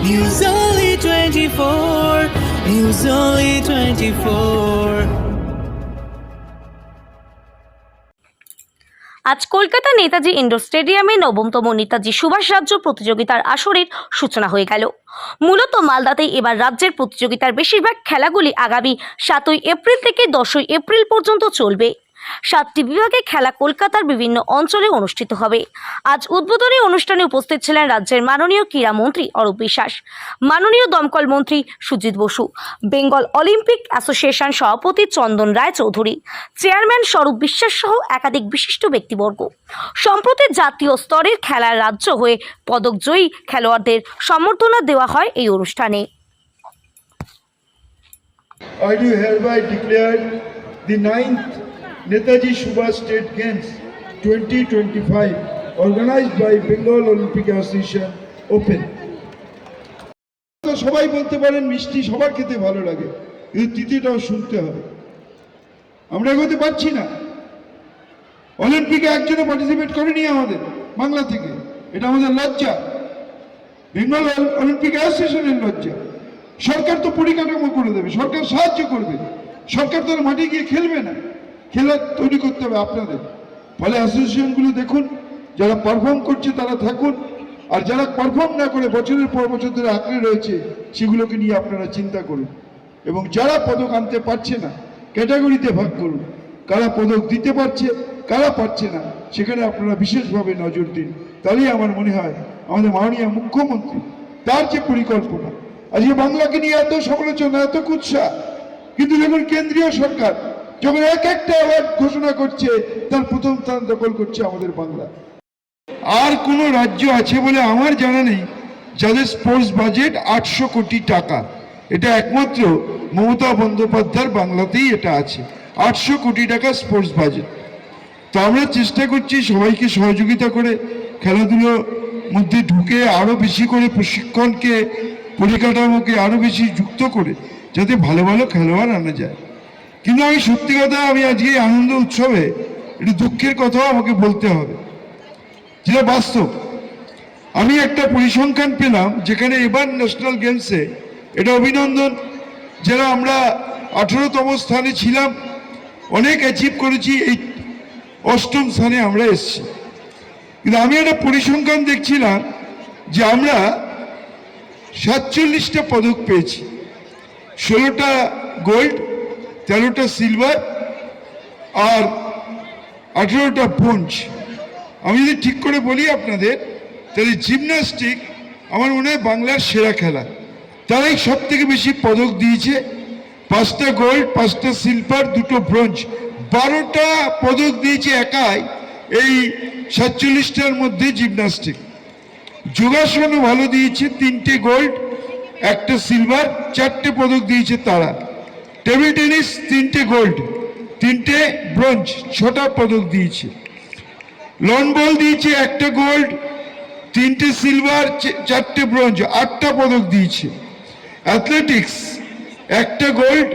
News Only 24. News Only 24. আজ Kolkata Netaji indoor স্টেডিয়ামে নবমতম নেতাজি সুভাষ রাজ্য প্রতিযোগিতার আসরের সূচনা হয়ে গেল মূলত মালদাতেই এবার রাজ্যের প্রতিযোগিতার বেশিরভাগ খেলাগুলি আগামী সাতই এপ্রিল থেকে দশই এপ্রিল পর্যন্ত চলবে সাতটি বিভাগে খেলা কলকাতার বিভিন্ন অঞ্চলে অনুষ্ঠিত হবে। আজ উদ্বোধনী অনুষ্ঠানে উপস্থিত ছিলেন রাজ্যের মাননীয় ক্রীড়ামন্ত্রী অরূপ বিশ্বাস, মাননীয় দমকল মন্ত্রী Sujit Basu, Bengal Olympic Association সভাপতি চন্দন রায় চৌধুরী চেয়ারম্যান স্বরূপ বিশ্বাস সহ একাধিক বিশিষ্ট ব্যক্তিবর্গ। সম্প্রতি জাতীয় স্তরের খেলার রাজ্য হয়ে পদকজয়ী খেলোয়াড়দের সম্বর্ধনা দেওয়া হয় এই অনুষ্ঠানে। I do hereby declare the ninth Netaji Subhash State Games 2025 organized by Bengal Olympic Association open. তো সবাই বলতে পারেন মিষ্টি সবার খেতে ভালো লাগে, কিন্তু তৃতীয়টাও শুনতে হবে। আমরা এগোতে পারছি না। অলিম্পিকে একজনও পার্টিসিপেট করেনি আমাদের, বাংলা থেকে। এটা আমাদের লজ্জা। বেঙ্গল অলিম্পিক অ্যাসোসিয়েশনের লজ্জা। সরকার তো পরিকাঠামো করে দেবে, সরকার সাহায্য করবে। সরকার তো মাঠে গিয়ে খেলবে না। খেলা তৈরি করতে হবে আপনাদের। ফলে অ্যাসোসিয়েশনগুলো দেখুন, যারা পারফর্ম করছে তারা থাকুন, আর যারা পারফর্ম না করে বছরের পর বছর ধরে আঁকড়ে রয়েছে, সেগুলোকে নিয়ে আপনারা চিন্তা করুন। এবং যারা পদক আনতে পারছে না ক্যাটাগরিতে ভাগ করুন। কারা পদক দিতে পারছে, কারা পারছে না, সেখানে আপনারা বিশেষভাবে নজর দিন। তাহলেই আমার মনে হয়, আমাদের মাননীয় মুখ্যমন্ত্রী, তার যে পরিকল্পনা, আজকে বাংলাকে নিয়ে এত সমালোচনা, এত কুৎসা, কিন্তু দেখুন কেন্দ্রীয় সরকার যখন এক একটা অ্যাওয়ার্ড ঘোষণা করছে, তার প্রথম স্থান দখল করছে আমাদের বাংলা। আর কোনো রাজ্য আছে বলে আমার জানা নেই, যাদের স্পোর্টস বাজেট আটশো কোটি টাকা। এটা একমাত্র মমতা বন্দ্যোপাধ্যায়ের বাংলাতেই এটা আছে। আটশো কোটি টাকা স্পোর্টস বাজেট তো আমরা চেষ্টা করছি সবাইকে সহযোগিতা করে খেলাধুলোর মধ্যে ঢুকে আরও বেশি করে প্রশিক্ষণকে, পরিকাঠামোকে আরও বেশি যুক্ত করে, যাতে ভালো ভালো খেলোয়াড় আনা যায়। কিন্তু আমি সত্যি কথা, আমি আজকে আনন্দ উৎসবে একটু দুঃখের কথাও আমাকে বলতে হবে। যেটা বাস্তব, আমি একটা পরিসংখ্যান পেলাম যেখানে এবার ন্যাশনাল গেমসে এটা অভিনন্দন, যারা আমরা আঠেরোতম স্থানে ছিলাম, অনেক অ্যাচিভ করেছি, এই অষ্টম স্থানে আমরা এসেছি। কিন্তু আমি একটা পরিসংখ্যান দেখছিলাম যে আমরা সাতচল্লিশটা পদক পেয়েছি, ষোলোটা গোল্ড তেরোটা সিলভার আর আঠেরোটা ব্রোঞ্জ আমি যদি ঠিক করে বলি আপনাদের, তাহলে জিমন্যাস্টিক আমার মনে হয় বাংলার সেরা খেলা। তারাই সব থেকে বেশি পদক দিয়েছে। পাঁচটা গোল্ড পাঁচটা সিলভার দুটো ব্রোঞ্জ বারোটা পদক দিয়েছে একাই এই সাতচল্লিশটার মধ্যে জিমন্যাস্টিক যোগাসনও ভালো দিয়েছে, তিনটে গোল্ড একটা সিলভার চারটে পদক দিয়েছে তারা। টেবিল টেনিস, তিনটে গোল্ড, তিনটে ব্রোঞ্জ, ছটা পদক দিয়েছে। লন বল দিয়েছে একটা গোল্ড, তিনটে সিলভার চারটে ব্রোঞ্জ, আটটা পদক দিয়েছে। অ্যাথলেটিক্স, একটা গোল্ড,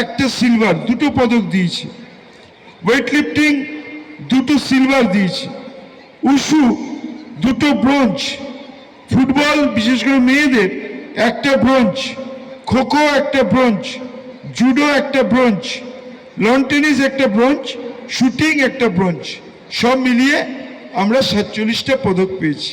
একটা সিলভার, দুটো পদক দিয়েছে। ওয়েট লিফটিং দুটো সিলভার দিয়েছে। উশু, দুটো ব্রোঞ্জ। ফুটবল, বিশেষ করে মেয়েদের, একটা ব্রোঞ্জ। খোখো, একটা ব্রোঞ্জ। জুডো একটা ব্রোঞ্জ লন টেনিস একটা ব্রোঞ্জ শুটিং একটা ব্রোঞ্জ সব মিলিয়ে আমরা সাতচল্লিশটা পদক পেয়েছি।